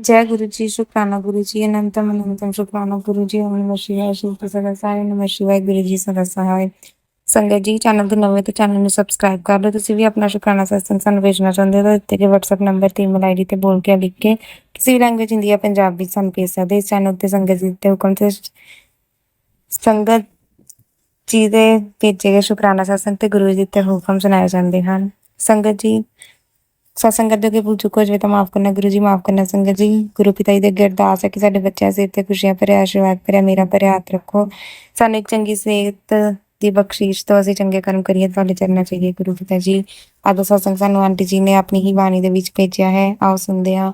ਜੈ ਗੁਰੂ ਜੀ ਸ਼ੁਕਰਾਨਾ ਗੁਰੂ ਜੀ ਅਨੰਤਮ ਅਨੰਤਮ ਸ਼ੁਕਰਾਨਾ ਗੁਰੂ ਜੀ ਓਮ ਨਮः ਸ਼ਿਵਾय ਸ਼ਿਵ ਸਦਾ ਸਾਈ ਨਮः ਸ਼ਿਵਾय ਗੁਰੂ ਜੀ ਸਦਾ ਸਹਾਇ ਸੰਗਤ ਜੀ ਚੈਨਲ ਦੇ ਨਵੇਂ ਤੇ ਚੈਨਲ ਨੂੰ ਸਬਸਕ੍ਰਾਈਬ ਕਰ ਲਓ ਤੁਸੀਂ ਵੀ ਆਪਣਾ ਸ਼ੁਕਰਾਨਾ ਸਤਸੰਗ ਸਾਨੂੰ ਭੇਜਣਾ ਚਾਹੁੰਦੇ ਹੋ ਤਾਂ ਦਿੱਤੇ ਗਏ WhatsApp ਨੰਬਰ ਤੇ ਈਮੇਲ ਆਈਡੀ ਤੇ ਬੋਲ ਕੇ ਲਿਖ ਕੇ ਕਿਸੇ ਵੀ ਲੈਂਗੁਏਜ ਹਿੰਦੀ ਜਾਂ ਪੰਜਾਬੀ ਸਾਨੂੰ ਭੇਜ ਸਕਦੇ ਹੋ। ਇਸ ਚੈਨਲ ਤੇ ਸੰਗਤ ਜੀ ਦੇ ਹੁਕਮ ਤੇ ਸੰਗਤ ਜੀ ਦੇ ਭੇਜੇ ਗਏ ਸ਼ੁਕਰਾਨਾ ਸਤਸੰਗ ਤੇ ਗੁਰੂ ਜੀ ਦੇ ਹੁਕਮ ਸੁਣਾਏ ਜਾਂਦੇ ਹਨ ਸੰਗਤ ਜੀ ਸਤਸੰਗ ਕਰਦੇ ਕਿ ਭੁੱਲ ਚੁੱਕੋ ਜੇ ਤਾਂ ਮਾਫ ਕਰਨਾ, ਗੁਰੂ ਜੀ ਮਾਫ ਕਰਨਾ, ਸੰਗਤ ਜੀ, ਗੁਰੂ ਪਿਤਾ ਜੀ ਦੇ ਅੱਗੇ ਅਰਦਾਸ ਹੈ ਕਿ ਸਾਡੇ ਬੱਚਿਆਂ ਸਿਰ ਤੇ ਖੁਸ਼ੀਆਂ ਭਰਿਆ, ਆਸ਼ੀਰਵਾਦ ਭਰਿਆ, ਮੇਰਾ ਭਰਿਆ ਹੱਥ ਰੱਖੋ। ਸਾਨੂੰ ਇੱਕ ਚੰਗੀ ਸਿਹਤ ਦੀ ਬਖਸ਼ਿਸ਼ ਤੋਂ ਅਸੀਂ ਚੰਗੇ ਕਰਮ ਕਰੀਏ, ਤੁਹਾਡੇ ਚਰਨਾਂ ਚ ਗੁਰੂ ਪਿਤਾ ਜੀ। ਅੱਜ ਸਤਸੰਗ ਸਾਨੂੰ ਆਂਟੀ ਜੀ ਨੇ ਆਪਣੀ ਹੀ ਬਾਣੀ ਦੇ ਵਿੱਚ ਭੇਜਿਆ ਹੈ। ਆਓ ਸੁਣਦੇ ਹਾਂ।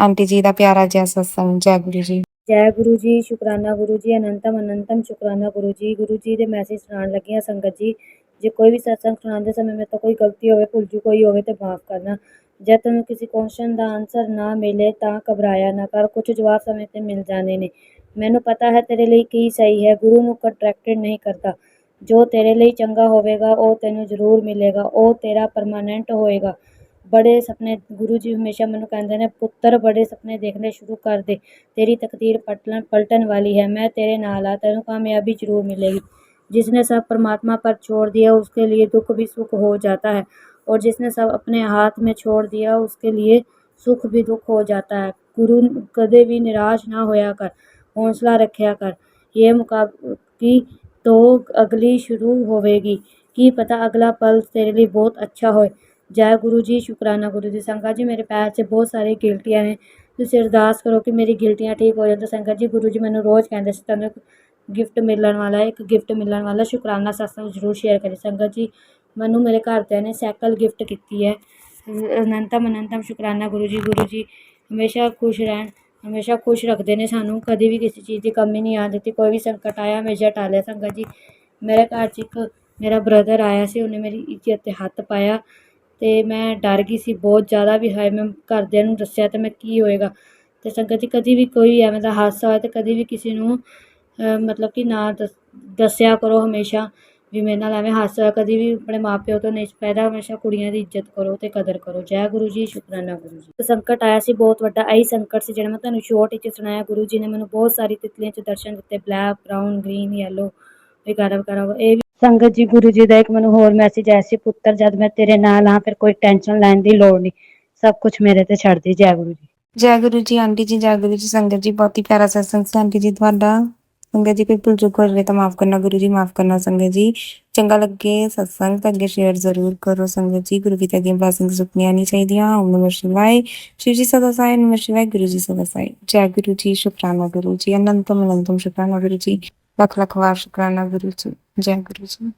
ਆਂਟੀ ਜੀ ਦਾ ਪਿਆਰਾ ਜਿਹਾ ਸਤਸੰਗ, ਜੈ ਗੁਰੂ ਜੀ। ਜੈ ਗੁਰੂ ਜੀ, ਸ਼ੁਕਰਾਨਾ ਗੁਰੂ ਜੀ, ਅਨੰਤਮ ਅਨੰਤਮ ਸ਼ੁਕਰਾਨਾ ਗੁਰੂ ਜੀ। ਗੁਰੂ ਜੀ ਦੇ ਮੈਸੇਜ ਸੁਣਾਉਣ ਲੱਗੀਆਂ ਸੰਗਤ ਜੀ। ਜੇ ਕੋਈ ਵੀ ਸਤਸੰਗ ਸੁਣਾਉਂਦੇ ਸਮੇਂ ਮੇਰੇ ਤੋਂ ਕੋਈ ਗਲਤੀ ਹੋਵੇ, ਭੁੱਲ ਚੁੱਕ ਹੋਈ ਹੋਵੇ ਤਾਂ ਮਾਫ ਕਰਨਾ। ਜੇ ਤੈਨੂੰ ਕਿਸੇ ਕੁਐਸਚਨ ਦਾ ਆਨਸਰ ਨਾ ਮਿਲੇ ਤਾਂ ਘਬਰਾਇਆ ਨਾ ਕਰ ਕੁਝ ਜਵਾਬ ਸਮੇਂ ਤੇ ਮਿਲ ਜਾਣੇ ਨੇ। ਮੈਨੂੰ ਪਤਾ ਹੈ ਤੇਰੇ ਲਈ ਕੀ ਸਹੀ ਹੈ, ਗੁਰੂ ਨੂੰ ਕੰਟਰੈਕਟਡ ਨਹੀਂ ਕਰਦਾ। ਜੋ ਤੇਰੇ ਲਈ ਚੰਗਾ ਹੋਵੇਗਾ, ਉਹ ਤੈਨੂੰ ਜ਼ਰੂਰ ਮਿਲੇਗਾ, ਉਹ ਤੇਰਾ ਪਰਮਾਨੈਂਟ ਹੋਏਗਾ। ਬੜੇ ਸੁਪਨੇ ਗੁਰੂ ਜੀ ਹਮੇਸ਼ਾ ਮੈਨੂੰ ਕਹਿੰਦੇ ਨੇ, ਪੁੱਤਰ, ਬੜੇ ਸੁਪਨੇ ਦੇਖਣੇ ਸ਼ੁਰੂ ਕਰ ਦੇ। ਤੇਰੀ ਤਕਦੀਰ ਪਲਟਣ ਪਲਟਣ ਵਾਲੀ ਹੈ, ਮੈਂ ਤੇਰੇ ਨਾਲ ਆ ਤੈਨੂੰ ਕਾਮਯਾਬੀ ਜ਼ਰੂਰ ਮਿਲੇਗੀ। जिसने सब परमात्मा पर छोड़ दिया उसके लिए दुख भी सुख हो जाता है और जिसने सब अपने हाथ में छोड़ दिया उसके लिए सुख भी दुख हो जाता है गुरु कदे भी निराश ना होया कर हौसला रखया कर ये मुकाबकी तो अगली शुरू होवेगी की पता अगला पल तेरे लिए बहुत अच्छा होए ਜੈ ਗੁਰੂ ਜੀ ਸ਼ੁਕਰਾਨਾ ਗੁਰੂ ਜੀ ਸੰਗਤ ਜੀ ਮੇਰੇ ਪੈਰ 'ਚ ਬਹੁਤ ਸਾਰੀ ਗਿਲਟੀਆਂ ਨੇ ਤੁਸੀਂ ਅਰਦਾਸ ਕਰੋ ਕਿ ਮੇਰੀ ਗਿਲਟੀਆਂ ਠੀਕ ਹੋ ਜਾਣ ਤਾਂ ਸੰਗਤ ਜੀ ਗੁਰੂ ਜੀ ਮੈਨੂੰ ਰੋਜ਼ ਕਹਿੰਦੇ ਸੀ ਤੁਹਾਨੂੰ ਗਿਫਟ ਮਿਲਣ ਵਾਲਾ ਇੱਕ ਗਿਫਟ ਮਿਲਣ ਵਾਲਾ, ਸ਼ੁਕਰਾਨਾ ਸਤਸੰਗ ਜ਼ਰੂਰ ਸ਼ੇਅਰ ਕਰੀ। ਸੰਗਤ ਜੀ, ਮੈਨੂੰ ਮੇਰੇ ਘਰਦਿਆਂ ਨੇ ਸਾਈਕਲ ਗਿਫਟ ਕੀਤੀ ਹੈ। ਅਨੰਤਮ ਅਨੰਤਮ ਸ਼ੁਕਰਾਨਾ ਗੁਰੂ ਜੀ ਗੁਰੂ ਜੀ, ਹਮੇਸ਼ਾ ਖੁਸ਼ ਰਹਿਣ, ਹਮੇਸ਼ਾ ਖੁਸ਼ ਰੱਖਦੇ ਨੇ ਸਾਨੂੰ। ਕਦੇ ਵੀ ਕਿਸੇ ਚੀਜ਼ ਦੀ ਕਮੀ ਨਹੀਂ ਆਉਣ ਦਿੱਤੀ, ਕੋਈ ਵੀ ਸੰਕਟ ਆਇਆ ਹਮੇਸ਼ਾ ਟਾਲਿਆ। ਸੰਗਤ ਜੀ, ਮੇਰੇ ਘਰ 'ਚ ਇੱਕ ਮੇਰਾ ਬ੍ਰਦਰ ਆਇਆ ਸੀ, ਉਹਨੇ ਮੇਰੀ ਇੱਜ਼ਤ 'ਤੇ ਹੱਥ ਪਾਇਆ ਅਤੇ ਮੈਂ ਡਰ ਗਈ ਸੀ ਬਹੁਤ ਜ਼ਿਆਦਾ ਵੀ ਹਾਏ, ਮੈਂ ਘਰਦਿਆਂ ਨੂੰ ਦੱਸਿਆ ਤਾਂ ਮੈਂ ਕੀ ਹੋਏਗਾ। ਅਤੇ ਸੰਗਤ ਜੀ, ਕਦੀ ਵੀ ਕੋਈ ਐਵੇਂ ਦਾ ਹਾਦਸਾ ਹੋਇਆ ਤਾਂ ਕਦੀ ਵੀ ਕਿਸੇ ਨੂੰ ਮਤਲਬ ਕਿ ਨਾ ਦੱਸ, ਦੱਸਿਆ ਕਰੋ ਹਮੇਸ਼ਾ ਵੀ ਮੇਰੇ ਨਾਲ ਐਵੇਂ ਹਾਸਾ ਹੋਇਆ ਕਦੀ ਵੀ ਆਪਣੇ ਮਾਂ ਪਿਓ ਤੋਂ ਨਹੀਂ ਪੈਦਾ, ਹਮੇਸ਼ਾ ਕੁੜੀਆਂ ਦੀ ਇੱਜ਼ਤ ਕਰੋ ਤੇ ਕਦਰ ਕਰੋ। ਜੈ ਗੁਰੂ ਜੀ, ਸ਼ੁਕਰਾਨਾ ਗੁਰੂ ਜੀ। ਸੰਕਟ ਆਇਆ ਸੀ, ਬਹੁਤ ਵੱਡਾ ਇਹੀ ਸੰਕਟ ਸੀ ਜਿਹੜਾ ਮੈਂ ਤੁਹਾਨੂੰ ਸ਼ੋਰਟ ਵਿੱਚ ਸੁਣਾਇਆ। ਗੁਰੂ ਜੀ ਨੇ ਮੈਨੂੰ ਬਹੁਤ ਸਾਰੀ ਤਿਤਲੀਆਂ 'ਚ ਦਰਸ਼ਨ ਦਿੱਤੇ ਬਲੈਕ ਬਰਾਊਨ ਗ੍ਰੀਨ ਯੈਲੋ ਵਗੈਰਾ ਵਗੈਰਾ। ਇਹ ਵੀ ਸੰਗਤ ਜੀ, ਗੁਰੂ ਜੀ ਦਾ ਇੱਕ ਮੈਨੂੰ ਹੋਰ ਮੈਸੇਜ ਆਇਆ ਸੀ, ਪੁੱਤਰ, ਜਦ ਮੈਂ ਤੇਰੇ ਨਾਲ ਹਾਂ, ਫਿਰ ਕੋਈ ਟੈਨਸ਼ਨ ਲੈਣ ਦੀ ਲੋੜ ਨਹੀਂ। ਸਭ ਕੁਝ ਮੇਰੇ ਤੇ ਛੱਡ ਦੇ। ਜੈ ਗੁਰੂ ਜੀ। ਜੈ ਗੁਰੂ ਜੀ, ਆਂਟੀ ਜੀ, ਜੈ ਗੁਰੂ ਜੀ, ਸੰਗਤ ਜੀ, ਬਹੁਤ ਹੀ ਪਿਆਰਾ ਸਤਸੰਗ ਸੀ, ਆਂਟੀ ਜੀ, ਤੁਹਾਡਾ। ਸੰਗਤ ਜੀ, ਕੋਈ ਭੁੱਲ ਚੁੱਕ ਹੋ ਤਾਂ ਮਾਫ ਕਰਨਾ, ਗੁਰੂ ਜੀ ਮਾਫ ਕਰਨਾ ਸੰਗਤ ਜੀ। ਚੰਗਾ ਲੱਗੇ, ਸਤਸੰਗ, ਤਾਂ ਅੱਗੇ ਸ਼ੇਅਰ ਜ਼ਰੂਰ ਕਰੋ ਸੰਗਤ ਜੀ। ਗੁਰੂ ਪਿਤਾ ਦੀਆਂ ਬਲੇਸਿੰਗਸ ਸੁਪਨੀਆਂ ਨਹੀਂ ਚਾਹੀਦੀਆਂ। ਓਮ ਨਮः ਸ਼ਿਵਾय ਸ਼ਿਵ ਜੀ ਸਦਾ ਸਾਈ ਨਮः ਸ਼ਿਵਾय ਗੁਰੂ ਜੀ ਸਦਾ ਸਾਈ ਜੈ ਗੁਰੂ ਜੀ, ਸ਼ੁਕਰਾਨਾ ਗੁਰੂ ਜੀ। ਅਨੰਤਮ ਅਨੰਤਮ ਸ਼ੁਕਰਾਨਾ ਗੁਰੂ ਜੀ। ਲੱਖ ਲੱਖ ਵਾਰ ਸ਼ੁਕਰਾਨਾ ਗੁਰੂ ਜੀ। ਜੈ ਗੁਰੂ ਜੀ।